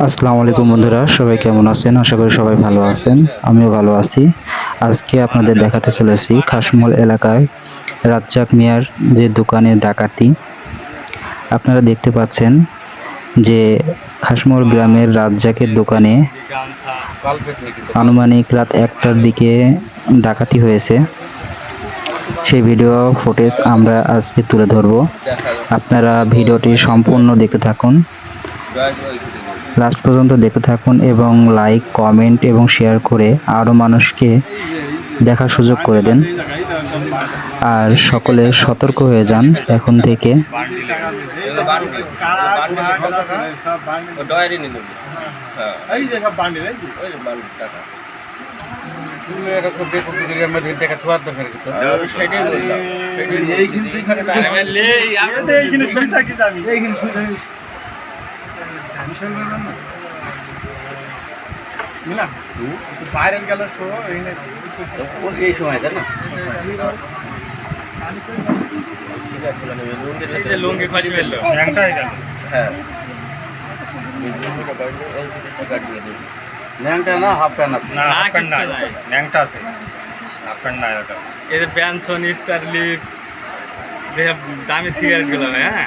আসসালামু আলাইকুম বন্ধুরা, সবাই কেমন আছেন? আশা করি সবাই ভালো আছেন, আমিও ভালো আছি। আজকে আপনাদের দেখাতে চলেছি খাসমল এলাকায় রাজ্জাক মিয়ার যে দোকানে ডাকাতি। আপনারা দেখতে পাচ্ছেন যে খাসমল গ্রামের রাজ্জাকের দোকানে আনুমানিক রাত একটার দিকে ডাকাতি হয়েছে। সেই ভিডিও ফুটেজ আমরা আজকে তুলে ধরব। আপনারা ভিডিওটি সম্পূর্ণ দেখতে থাকুন। লাস্ট পর্যন্ত দেখতে থাকুন এবং লাইক কমেন্ট এবং শেয়ার করে আরও মানুষকে দেখার সুযোগ করে দেন আর সকলে সতর্ক হয়ে যান এখন থেকে হ্যাঁ এইখান না শো এই সময় তাই না? লুঙ্গি ফাঁসি ফেলল। হ্যাঁ। ল্যাংটা না হাফ প্যান্ট আছে। না হাফ প্যান্ট নাই। ন্যাংটা আছে। হাফ প্যান্ট নাই ওটা এদের ব্যানসন স্টারলিপ যে দামি সিগারেটগুলো হ্যাঁ?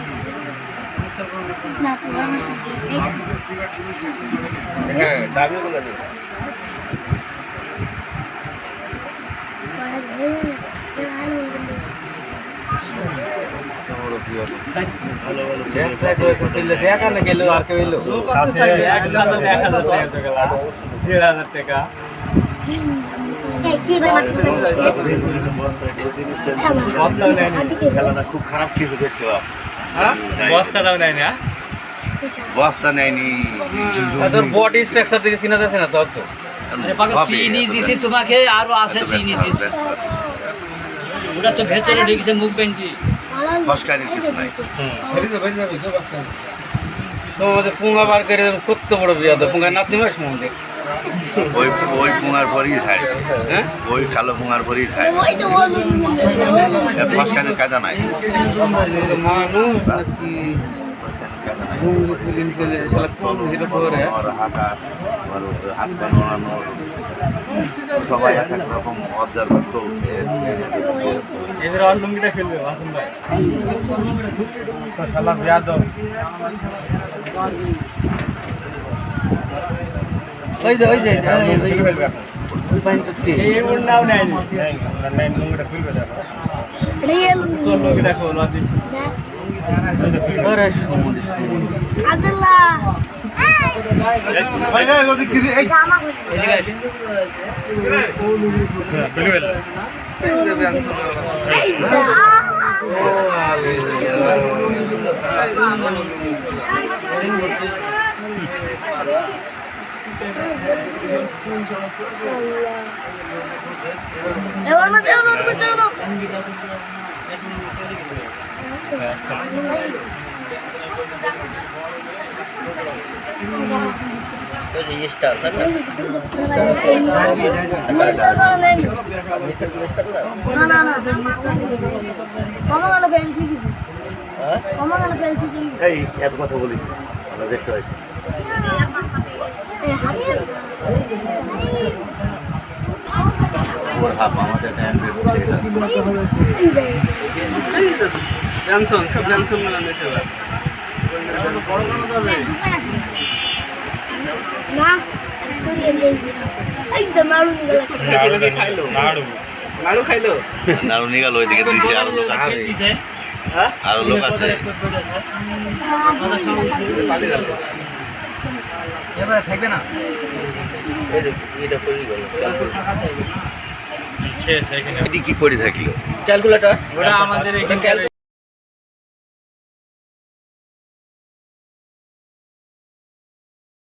না হ্যাঁ গেল টাকা নেয়নি খেলাটা খুব খারাপ কিছু করছে বস্তাটাও নেয়নি হ্যাঁ? বস্তা নেয়নি। তোর বডি স্ট্রাকচার দেখে চিনা যাচ্ছে না তোর তো চিনি দিছি তোমাকে আরও আছে চিনি দিছি। ওটা তো ভেতরে ঢুকেছে মুখ বেঞ্চি ফসকারির কিছু নাই। পুঙ্গা বার করে কত বড় বিয়া তো পুঙ্গা নাতি মাস ওই ওই পুঙার পরই ছাড়ি হ্যাঁ? ওই কালো পুঙার পরই ছাড়ি এর ফসকারির কায়দা নাই। মানুষ নাকি লুঙ্গি ফুলিন চলে শালা কোন হিরো করে হাঁটা আমার হাত পা নোড়ানো সবাই এক এক রকম অবজার্ভার চলছে এদের আর লুঙ্গিটা ভাই। ওই যে ওই যে ওই ওই স্টার না না না না। কমা গেল পেন্সি কিছু কমা গেল পেন্সি এই এত কথা বলি আমরা দেখতে গেল নাড়ু। খাইলো? নাড়ু নিয়ে গেল ওইদিকে দিয়েছি আরও লোক আছে আরও লোক আছে। এবারে থাকবে না? এই যে এটা ফুলি গেল। শেষ এখানে। এটি কি করে থাকল? ক্যালকুলেটর। আমাদের